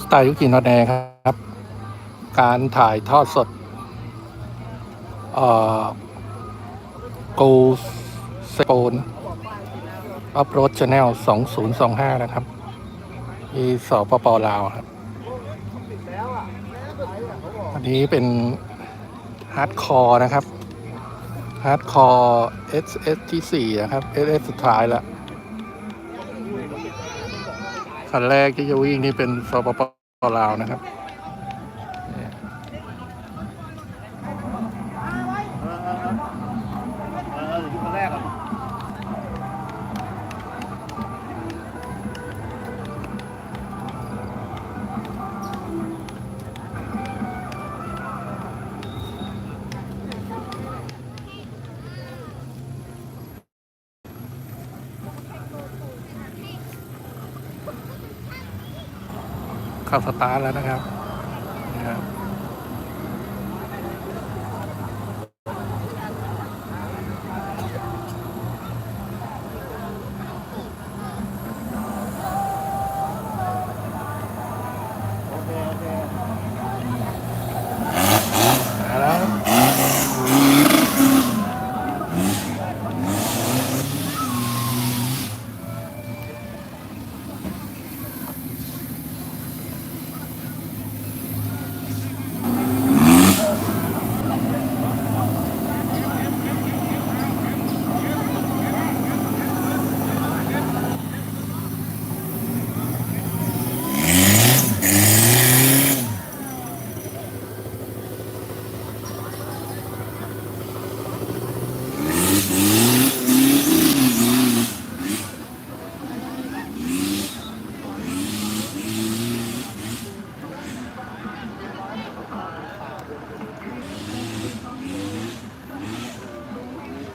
สไตล์ยุกินอแนครับ การถ่ายทอดสดเอ่อกูสโปนอัพโรดชาแนล2025 นะครับที่สปปลาวครับ อันนี้เป็นฮาร์ดคอร์นะครับฮาร์ดคอร์ SS ที่ 4 นะครับ SS สุดท้ายแล้ว คันแรกที่จะวิ่งนี่เป็นสปปลาวนะครับ เข้าสตาร์ทแล้วนะครับ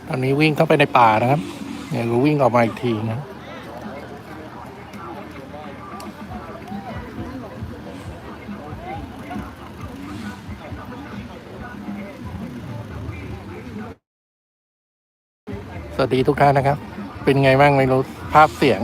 ตอนนี้วิ่งเข้าไปในป่านะครับ เนี่ยก็วิ่งออกมาอีกทีนะสวัสดีทุกท่านนะครับ เป็นไงบ้างไม่รู้ภาพเสียง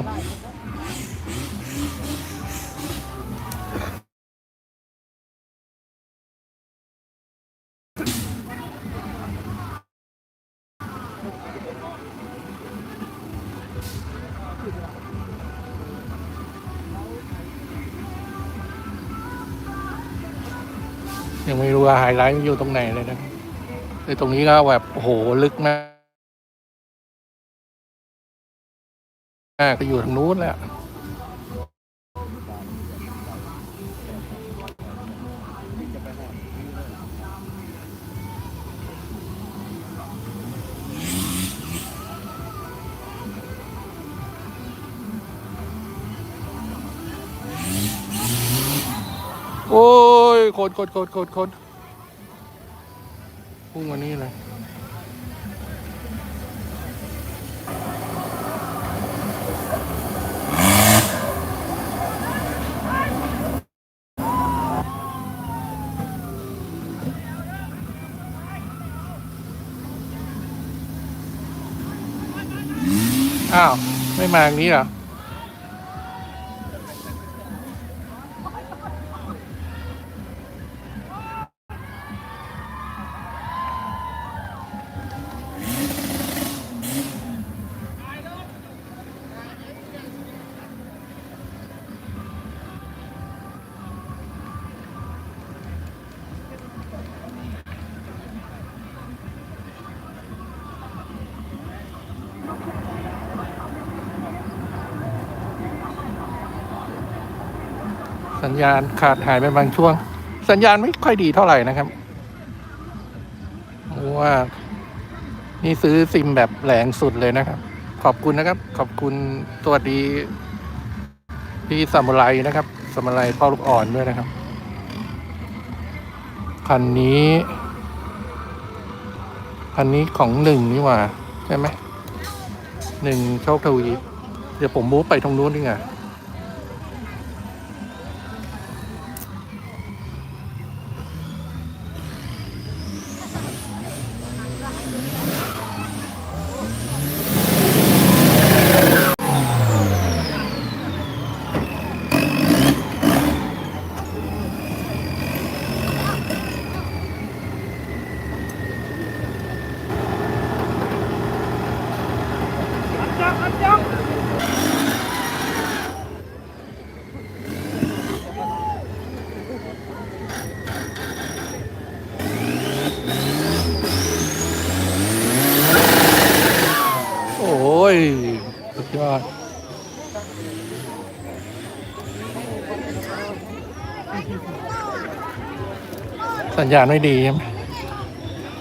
ยังไม่รู้ว่าไฮไลท์มันอยู่ตรงไหนเลยนะแต่ตรงนี้ก็แบบโอ้โหลึกมากก็อยู่ทางนู้นแหละโอ้ ยโคตรโคตรโคตรโคตรโคตรพุ่งมานี่เลยอ้าว ไม่มาอย่างนี้เหรอ สัญญาณขาดหายไปบางช่วง สัญญาณไม่ค่อยดีเท่าไหร่นะครับเพราะว่า นี่ซื้อซิมแบบแหลงสุดเลยนะครับ ขอบคุณนะครับ ขอบคุณสวัสดีพี่สมุไรนะครับสมุไรพ่อลูกอ่อนด้วยนะครับ คันนี้ คันนี้ของหนึ่งนี่หว่า ใช่ไหมหนึ่งโชคทวี เดี๋ยวผมมูฟไปตรงนู้นดีกว่า สัญญาณไม่ดีใช่ไหม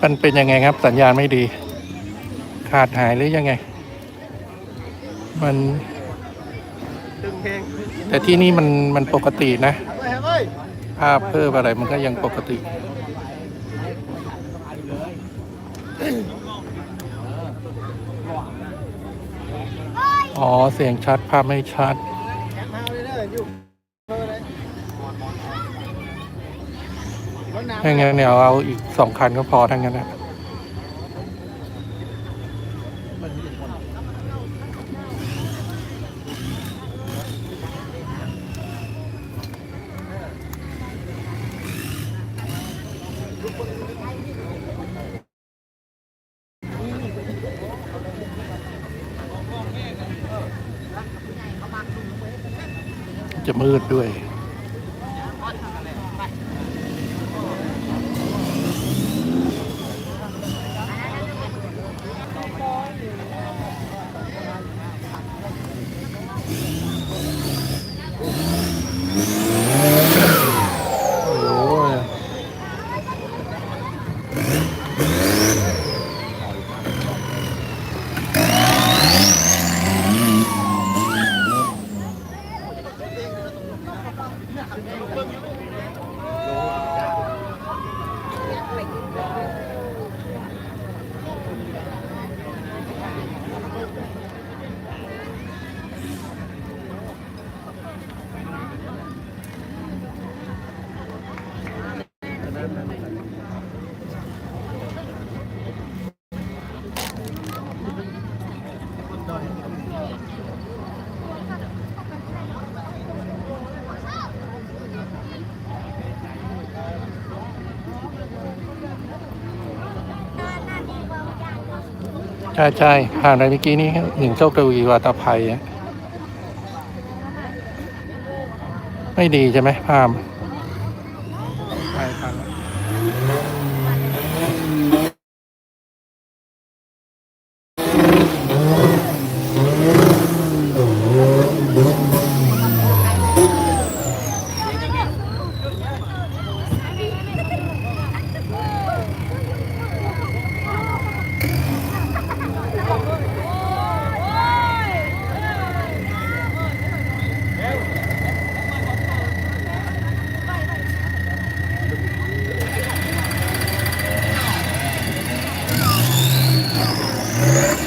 มันเป็นยังไงครับ สัญญาณไม่ดี ขาดหายหรือยังไง มันแต่ที่นี่มันมันปกตินะ ภาพเพิ่มอะไรมันก็ยังปกติ อ๋อ เสียงชัดภาพไม่ชัด แข็งมาเลยเด้ออยู่เออเลยร ถ้างั้นเนี่ยเอาอีกสองคันก็พอทั้งนั้นนะจะมืดด้วย Yeah. ช่ใช่ผ่านไปเมื่อกี้นี้หนึ่งโชคทวีวาตภัย ไม่ดีใช่ไหมภาพ